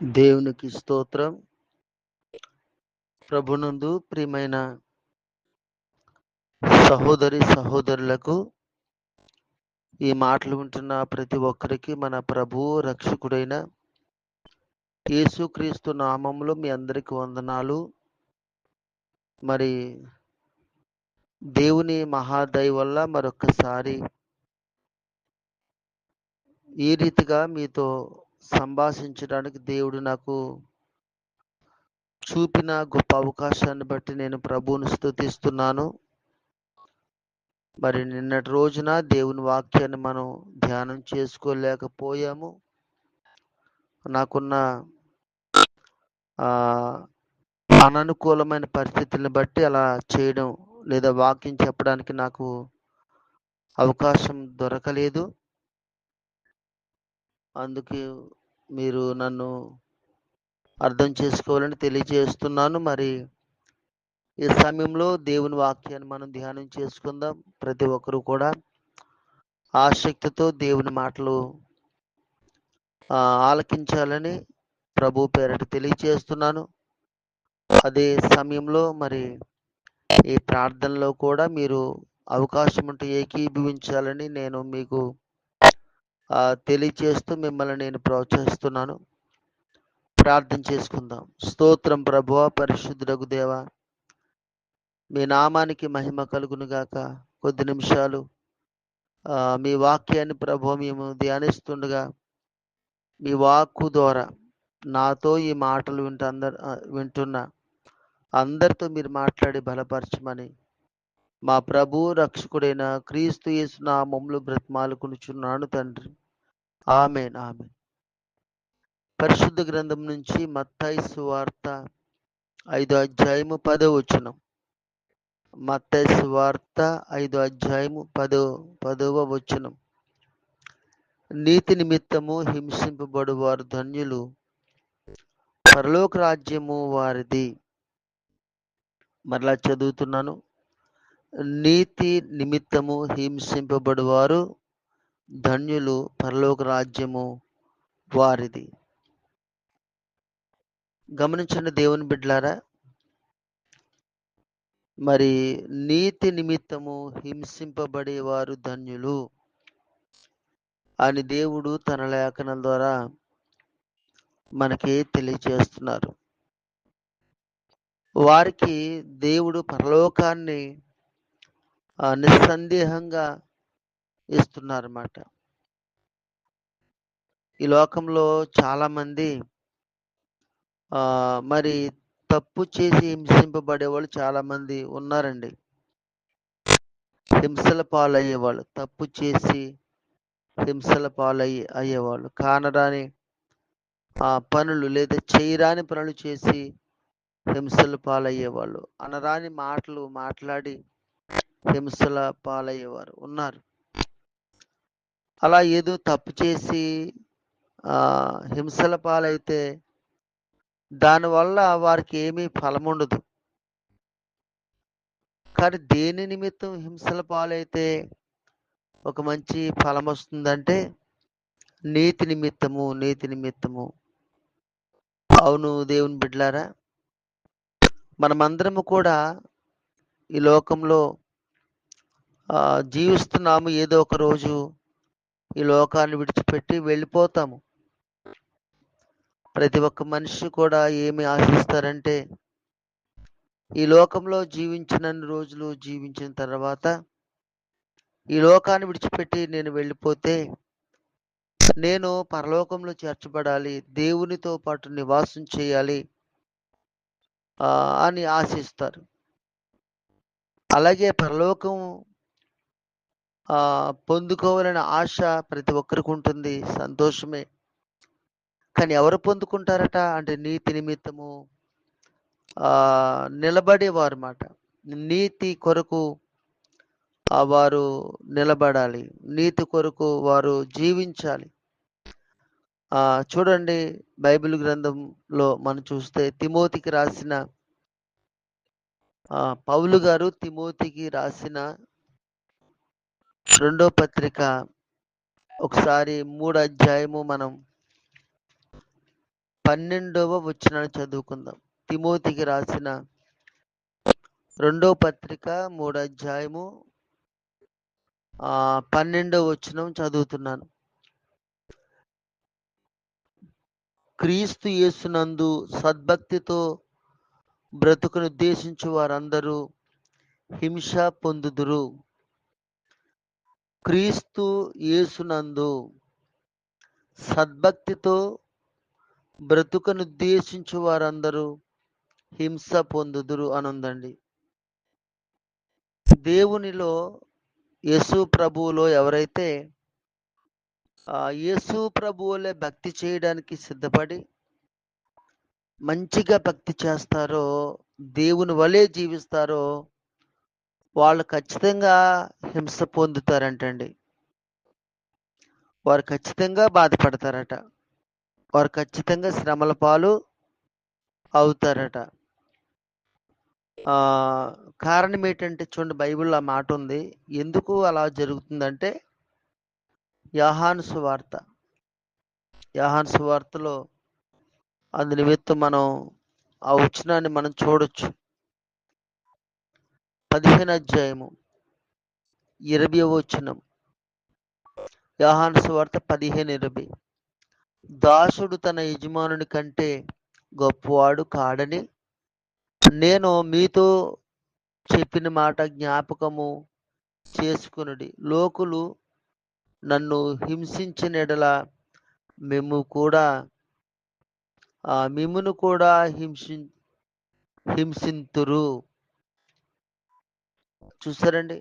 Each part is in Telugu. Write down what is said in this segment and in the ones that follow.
దేవునికి స్తోత్రం. ప్రభునందు ప్రియమైన సహోదరి సహోదరులకు ఈ మాటలు వింటున్న ప్రతి ఒక్కరికి మన ప్రభు రక్షకుడైన యేసుక్రీస్తు నామంలో మీ అందరికి వందనాలు. మరి దేవుని మహాదయ వల్ల మరొకసారి ఈ రీతిగా మీతో సంభాషించడానికి దేవుడు నాకు చూపిన గొప్ప అవకాశాన్ని బట్టి నేను ప్రభువును స్థుతిస్తున్నాను మరి నిన్నటి రోజున దేవుని వాక్యాన్ని మనం ధ్యానం చేసుకోలేకపోయాము. నాకున్న అననుకూలమైన పరిస్థితులను బట్టి అలా చేయడం లేదా వాక్యం చెప్పడానికి నాకు అవకాశం దొరకలేదు. అందుకే మీరు నన్ను అర్థం చేసుకోవాలని తెలియజేస్తున్నాను. మరి ఈ సమయంలో దేవుని వాక్యాన్ని మనం ధ్యానం చేసుకుందాం. ప్రతి ఒక్కరూ కూడా ఆసక్తితో దేవుని మాటలు ఆలకించాలని ప్రభు పేరట తెలియజేస్తున్నాను. అదే సమయంలో మరి ఈ ప్రార్థనలో కూడా మీరు అవకాశం ఉంటే ఏకీభవించాలని నేను మీకు తెలియచేస్తూ మిమ్మల్ని నేను ప్రోత్సహిస్తున్నాను. ప్రార్థన చేసుకుందాం. స్తోత్రం ప్రభువ పరిశుద్ధులకు దేవ మీ నామానికి మహిమ కలుగును గాక కొద్ది నిమిషాలు మీ వాక్యాన్ని ప్రభు మేము ధ్యానిస్తుండగా మీ వాక్కు ద్వారా నాతో ఈ మాటలు వింట అందరు వింటున్న అందరితో మీరు మాట్లాడి బలపరచమని మా ప్రభు రక్షకుడైన క్రీస్తు యేసు నామములు బ్రతిమాలుకునుచున్నాను తండ్రి. Amen amen. పరిశుద్ధ గ్రంథం నుంచి మత్తాయి సువార్త ఐదు అధ్యాయము పదో వచనం. మత్తాయి సువార్త ఐదు అధ్యాయము పదో పదవ వచనం. నీతి నిమిత్తము హింసింపబడు వారు ధన్యులు పరలోక రాజ్యము వారిది. మరలా చదువుతున్నాను. నీతి నిమిత్తము హింసింపబడువారు ధన్యులు పరలోక రాజ్యము వారిది. గమనించండి దేవుని బిడ్డలారా మరి నీతి నిమిత్తము హింసింపబడేవారు ధన్యులు అని దేవుడు తన లేఖనం ద్వారా మనకి తెలియజేస్తున్నారు. వారికి దేవుడు పరలోకాన్ని నిస్సందేహంగా ఇస్తున్నారన్నమాట. ఈ లోకంలో చాలా మంది ఆ మరి తప్పు చేసి హింసింపబడే వాళ్ళు చాలామంది ఉన్నారండి. హింసల పాలయ్యేవాళ్ళు తప్పు చేసి హింసల పాలయ్యే అయ్యేవాళ్ళు. కానరాని ఆ పనులు లేదా చేయరాని పనులు చేసి హింసల పాలయ్యేవాళ్ళు. అనరాని మాటలు మాట్లాడి హింసల పాలయ్యేవారు ఉన్నారు. అలా ఏదో తప్పు చేసి ఆ హింసల పాలైతే దానివల్ల వారికి ఏమీ ఫలం ఉండదు. కానీ దేని నిమిత్తం హింసల పాలైతే ఒక మంచి ఫలం వస్తుందంటే నీతి నిమిత్తము నీతి నిమిత్తము. అవును దేవుని బిడ్డలారా మనమందరము కూడా ఈ లోకంలో జీవిస్తున్నాము ఏదో ఒక రోజు. ఈ లోకాన్ని విడిచిపెట్టి వెళ్ళిపోతాము. ప్రతి ఒక్క మనిషి కూడా ఏమి ఆశిస్తారంటే ఈ లోకంలో జీవించినన్ని రోజులు జీవించిన తర్వాత ఈ లోకాన్ని విడిచిపెట్టి నేను వెళ్ళిపోతే నేను పరలోకంలో చేర్చబడాలి దేవునితో పాటు నివాసం చేయాలి అని ఆశిస్తారు. అలాగే పరలోకం పొందుకోవాలనే ఆశ ప్రతి ఒక్కరికి ఉంటుంది. సంతోషమే. కానీ ఎవరు పొందుకుంటారట? అంటే నీతి నిమిత్తము ఆ నిలబడేవారు మాట నీతి కొరకు ఆ వారు నిలబడాలి. నీతి కొరకు వారు జీవించాలి. ఆ చూడండి బైబిల్ గ్రంథంలో మనం చూస్తే తిమోతికి రాసిన ఆ పౌలు గారు తిమోతికి రాసిన రెండో పత్రిక ఒకసారి మూడు అధ్యాయము మనం పన్నెండవ వచనాన్ని చదువుకుందాం. తిమోతికి రాసిన రెండో పత్రిక మూడో అధ్యాయము పన్నెండవ వచనం చదువుతున్నాను. క్రీస్తు యేసునందు సద్భక్తితో బ్రతుకును ఉద్దేశించు వారందరూ హింస పొందుదురు. క్రీస్తు యేసునందు సద్భక్తితో బ్రతుకనుద్దేశించు వారందరూ హింస పొందుదురు అనుందండి. దేవునిలో యేసు ప్రభువులో ఎవరైతే ఆ యేసు ప్రభువులే భక్తి చేయడానికి సిద్ధపడి మంచిగా భక్తి చేస్తారో దేవుని వలె జీవిస్తారో వాళ్ళు ఖచ్చితంగా హింస పొందుతారంటండి. వారు ఖచ్చితంగా బాధపడతారట. వారు ఖచ్చితంగా శ్రమల పాలు అవుతారట. కారణం ఏంటంటే చూడండి బైబిల్లో ఆ మాట ఉంది. ఎందుకు అలా జరుగుతుందంటే యాహాను సువార్త. యాహాను సువార్తలో అందు నిమిత్తం మనం ఆ వచనాన్ని మనం చూడొచ్చు. పదిహేను అధ్యాయము ఇరవై వచనం. యాహాను సువార్త పదిహేను ఇరవై. దాసుడు తన యజమానుని కంటే గొప్పవాడు కాడని నేను మీతో చెప్పిన మాట జ్ఞాపకము చేసుకునుడి. లోకులు నన్ను హింసించిన ఎడల మేము కూడా ఆ మిమ్మును కూడా హింసి హింసింతురు. చూసారండి?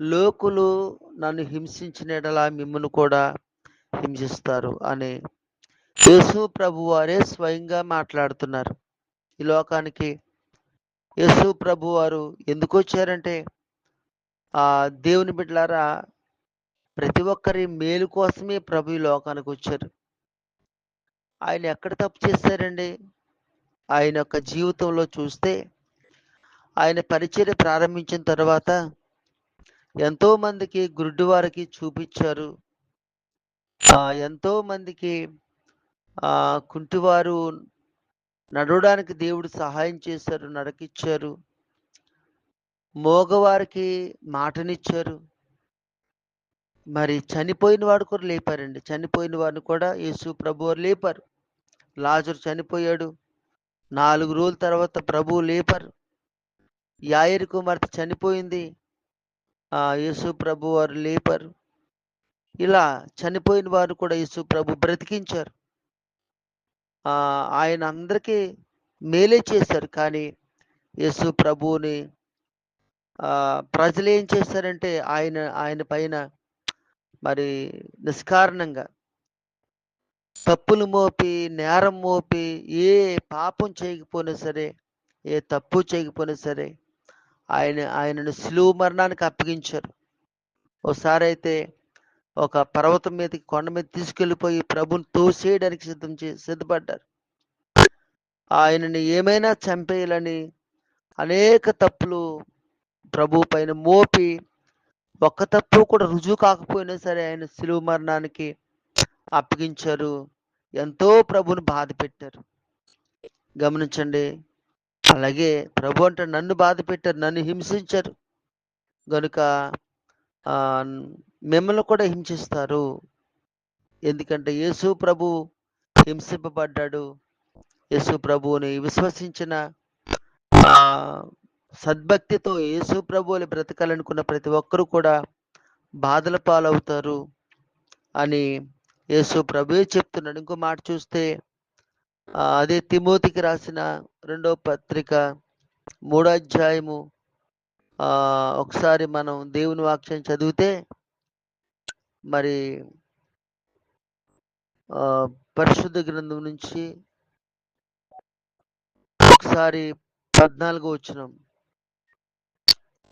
లోకులు నన్ను హింసించిన ఎడల మిమ్మును కూడా హింసిస్తారు అని యేసు ప్రభు వారే స్వయంగా మాట్లాడుతున్నారు. ఈ లోకానికి యేసు ప్రభు వారు ఎందుకు వచ్చారంటే ఆ దేవుని బిడ్డలారా ప్రతి ఒక్కరి మేలు కోసమే ప్రభు ఈ లోకానికి వచ్చారు. ఆయన ఎక్కడ తప్పు చేశారండి? ఆయన యొక్క జీవితంలో చూస్తే ఆయన పరిచర్య ప్రారంభించిన తర్వాత ఎంతో మందికి వారికి చూపించారు. ఎంతోమందికి ఎంతో మందికి కుంటివారు నడవడానికి దేవుడు సహాయం చేశారు నడకిచ్చారు మోగవారికి మాటనిచ్చారు. మరి చనిపోయిన వాడు కూడా లేపారండి. చనిపోయిన వారిని కూడా యేసు ప్రభు వారు లేపారు. లాజరు చనిపోయాడు. నాలుగు రోజుల తర్వాత ప్రభువు లేపారు. యాయరి కుమార్తె చనిపోయింది. ఆ యేసు ప్రభు వారు లేపరు. ఇలా చనిపోయిన వారు కూడా యేసు ప్రభు బ్రతికించారు. ఆ ఆయన అందరికీ మేలే చేశారు. కానీ యేసు ప్రభువుని ఆ ప్రజలు ఏం చేశారంటే ఆయన ఆయన పైన మరి నిష్కారణంగా తప్పులు మోపి నేరం మోపి ఏ పాపం చేయకపోయినా సరే ఏ తప్పు చేయకపోయినా సరే ఆయన ఆయనను సులువు మరణానికి అప్పగించారు. ఒకసారి అయితే ఒక పర్వతం మీదకి కొండ మీద తీసుకెళ్ళిపోయి ప్రభుని తోసేయడానికి సిద్ధం చే సిద్ధపడ్డారు. ఆయనని ఏమైనా చంపేయాలని అనేక తప్పులు ప్రభు పైన మోపి ఒక్క తప్పు కూడా రుజువు కాకపోయినా సరే ఆయన సులువు మరణానికి అప్పగించారు. ఎంతో ప్రభుని బాధ పెట్టారు గమనించండి అలాగే ప్రభు అంటే నన్ను బాధ పెట్టారు నన్ను హింసించారు. గనుక మిమ్మల్ని కూడా హింసిస్తారు. ఎందుకంటే యేసు ప్రభు హింసింపబడ్డాడు. యేసు ప్రభువుని విశ్వసించిన సద్భక్తితో యేసు ప్రభువుని బ్రతకాలనుకున్న ప్రతి ఒక్కరూ కూడా బాధల పాలవుతారు అని యేసు ప్రభువే చెప్తున్నాడు. ఇంకో మాట చూస్తే అదే తిమోతికి రాసిన రెండో పత్రిక మూడో అధ్యాయము. ఒకసారి మనం దేవుని వాక్యం చదివితే మరి పరిశుద్ధ గ్రంథం నుంచి ఒకసారి పద్నాలుగో వచ్చిన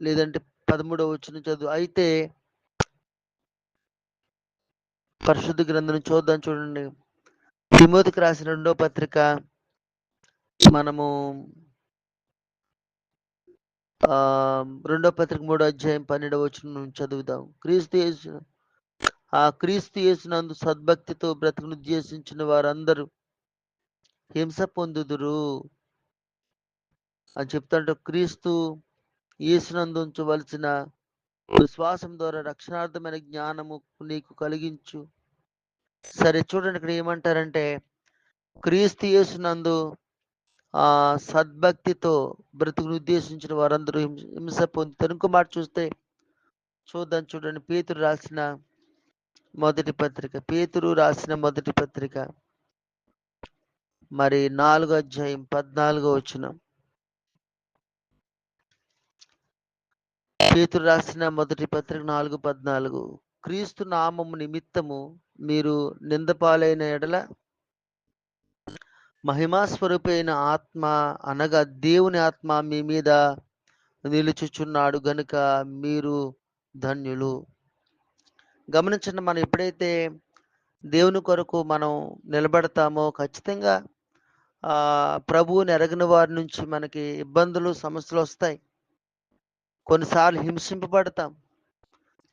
లేదంటే పదమూడవ వచ్చిన చదువు. అయితే పరిశుద్ధ గ్రంథం చూద్దాం చూడండి. తిమోతికి రాసిన రెండో పత్రిక మనము ఆ రెండో పత్రిక మూడో అధ్యాయం పన్నెండవ వచ్చిన చదువుదాం. క్రీస్తు యేసు ఆ క్రీస్తు యేసునందు సద్భక్తితో బ్రతుకును ఉద్దేశించిన వారందరూ హింస పొందుదురు అని చెప్తుంటే క్రీస్తు యేసునందు ఉంచవలసిన విశ్వాసం ద్వారా రక్షణార్థమైన జ్ఞానము నీకు కలిగించు. సరే చూడండి ఇక్కడ ఏమంటారంటే క్రీస్తు యేసునందు ఆ సద్భక్తితో బ్రతుకును ఉద్దేశించిన వారందరూ హింస హింస పొందుతారు. ఇంకో మాట చూస్తే చూద్దాం చూడండి పేతురు రాసిన మొదటి పత్రిక పేతురు రాసిన మొదటి పత్రిక మరి నాలుగో అధ్యాయం పద్నాలుగో వచ్చిన పేతురు రాసిన మొదటి పత్రిక నాలుగు పద్నాలుగు. క్రీస్తు నామము నిమిత్తము మీరు నిందపాలైన ఎడల మహిమాస్వరూపైన ఆత్మ అనగా దేవుని ఆత్మ మీ మీద నిలుచుచున్నాడు గనుక మీరు ధన్యులు. గమనించండి మనం ఎప్పుడైతే దేవుని కొరకు మనం నిలబడతామో ఖచ్చితంగా ప్రభువుని ఎరగిన వారి నుంచి మనకి ఇబ్బందులు సమస్యలు వస్తాయి. కొన్నిసార్లు హింసింపబడతాం.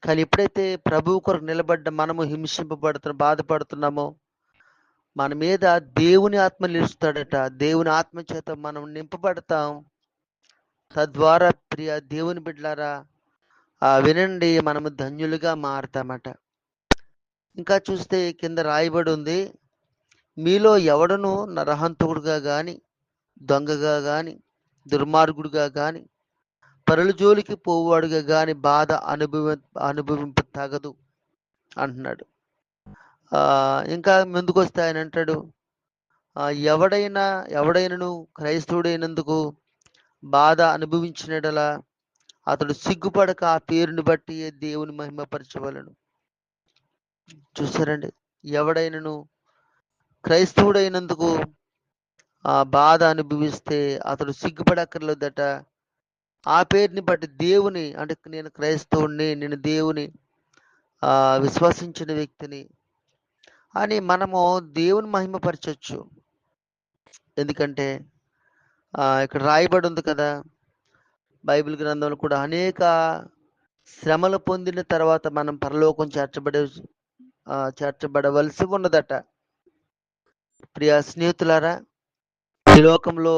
కానీ ఎప్పుడైతే ప్రభు కొరకు నిలబడ్డ మనము హింసింపబడుతున్నాం బాధపడుతున్నామో మన మీద దేవుని ఆత్మ నిలుస్తాడట. దేవుని ఆత్మ చేత మనం నింపబడతాం. తద్వారా ప్రియ దేవుని బిడ్డలారా ఆ వినండి మనము ధన్యులుగా మారతామట. ఇంకా చూస్తే కింద రాయబడి ఉంది మీలో ఎవడను నరహంతకుడుగా గాని దొంగగా గాని దుర్మార్గుడుగా గాని పరుల జోలికి పోవాడుగా గాని బాధ అనుభవ అనుభవింప తగదు అంటున్నాడు. ఇంకా ముందుకు వస్తే ఆయన అంటాడు ఎవడైనా ఎవడైనను క్రైస్తవుడైనందుకు బాధ అనుభవించినడలా అతడు సిగ్గుపడక ఆ పేరుని బట్టి దేవుని మహిమపరచవలను. చూసారండి ఎవడైనను క్రైస్తవుడైనందుకు ఆ బాధ అనుభవిస్తే అతడు సిగ్గుపడక్కర్లేదట ఆ పేరుని బట్టి దేవుని అంటే నేను క్రైస్తవుణ్ణి నేను దేవుని విశ్వసించిన వ్యక్తిని అని మనము దేవుని మహిమపరచవచ్చు ఎందుకంటే ఇక్కడ రాయబడి ఉంది కదా బైబిల్ గ్రంథంలో కూడా అనేక శ్రమలు పొందిన తర్వాత మనం పరలోకం చేర్చబడే చేర్చబడవలసి ఉన్నదట. ప్రియ స్నేహితులారా ఈ లోకంలో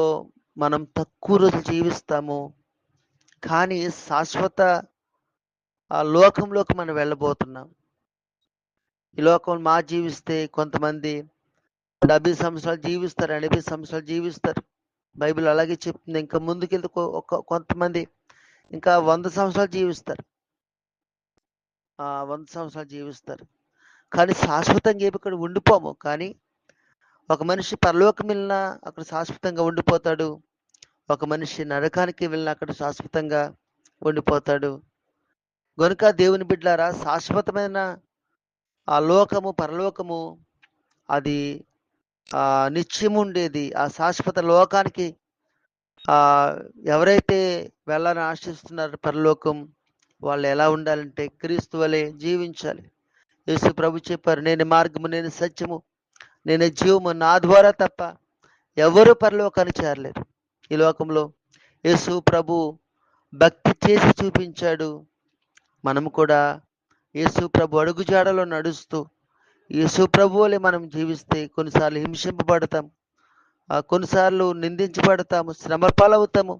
మనం తక్కువ రోజులు జీవిస్తాము కానీ శాశ్వత ఆ లోకంలోకి మనం వెళ్ళబోతున్నాం. ఈ లోకం మా జీవిస్తే కొంతమంది డెబ్బై సంవత్సరాలు జీవిస్తారు ఎనభై సంవత్సరాలు జీవిస్తారు. బైబిల్ అలాగే చెప్తుంది. ఇంకా ముందుకెళ్తే ఒక కొంతమంది ఇంకా వంద సంవత్సరాలు జీవిస్తారు. ఆ వంద సంవత్సరాలు జీవిస్తారు. కానీ శాశ్వతంగా ఏమి ఇక్కడ ఉండిపోము. కానీ ఒక మనిషి పరలోకం వెళ్ళినా అక్కడ శాశ్వతంగా ఉండిపోతాడు. ఒక మనిషి నరకానికి వెళ్ళిన అక్కడ శాశ్వతంగా ఉండిపోతాడు. గనుక దేవుని బిడ్డారా శాశ్వతమైన ఆ లోకము పరలోకము అది ఆ నిత్యం ఉండేది ఆ శాశ్వత లోకానికి ఆ ఎవరైతే వెళ్ళాలని ఆశిస్తున్నారో పరలోకం వాళ్ళు ఎలా ఉండాలంటే క్రీస్తు వలె జీవించాలి. యేసు ప్రభు చెప్పారు నేను మార్గము నేను సత్యము నేను జీవము నా ద్వారా తప్ప ఎవరు పరలోకాన్ని చేరలేరు. ఈ లోకంలో యేసు ప్రభు భక్తి చేసి చూపించాడు. మనం కూడా యేసు ప్రభు అడుగుజాడలో నడుస్తూ యేసు ప్రభువులే మనం జీవిస్తే కొన్నిసార్లు హింసింపబడతాం. కొన్నిసార్లు నిందించబడతాము శ్రమ పాలవుతాము.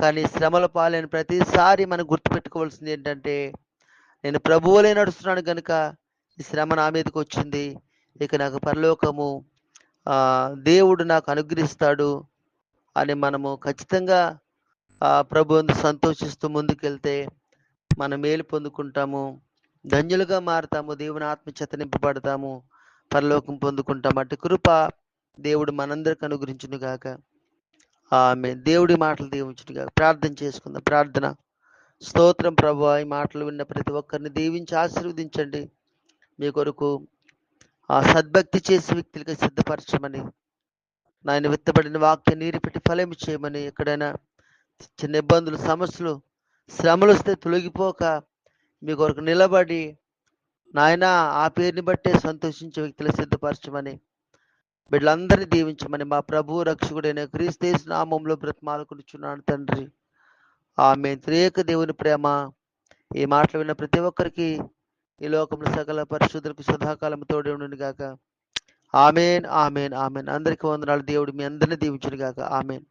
కానీ శ్రమల పాలైన ప్రతిసారి మనం గుర్తుపెట్టుకోవాల్సింది ఏంటంటే నేను ప్రభువులే నడుస్తున్నాను కనుక ఈ శ్రమ నా మీదకి వచ్చింది. ఇక నాకు పరలోకము దేవుడు నాకు అనుగ్రహిస్తాడు. అని మనము ఖచ్చితంగా ఆ ప్రభు సంతోషిస్తూ ముందుకెళ్తే మనం మేలు పొందుకుంటాము. ధన్యులుగా మారుతాము. దేవుని ఆత్మచేత నింపబడతాము. పరలోకం పొందుకుంటాం అటు కృప దేవుడు మనందరికి అనుగ్రహించును గాక. ఆమె దేవుడి మాటలు దీవించును గాక. ప్రార్థన చేసుకుందాం. ప్రార్థన. స్తోత్రం ప్రభు ఈ మాటలు విన్న ప్రతి ఒక్కరిని దీవించి ఆశీర్వదించండి. మీ కొరకు ఆ సద్భక్తి చేసే వ్యక్తులుగా సిద్ధపరచమని నాయన విత్తబడిన వాక్యం నీరు పెట్టి ఫలం చేయమని ఎక్కడైనా చిన్న ఇబ్బందులు సమస్యలు శ్రమలు వస్తే తొలగిపోక మీ కొరకు నిలబడి నాయన ఆ పేరుని బట్టే సంతోషించే వ్యక్తులు సిద్ధపరచమని బిడ్డలందరినీ దీవించమని మా ప్రభు రక్షకుడైన క్రీస్తేసు నామంలో బ్రతమాలకునిచున్నాను తండ్రి. ఆమె త్రేక దేవుని ప్రేమ ఈ మాటలు విన్న ప్రతి ఒక్కరికి ఈ లోకంలో సకల పరిశుద్ధులకు సదాకాలం తోడే ఉండును గాక ఆమెన్ ఆమెన్ ఆమెన్. అందరికీ వందనాలు. దేవుడు మీ అందరిని దీవించును గాక ఆమెన్.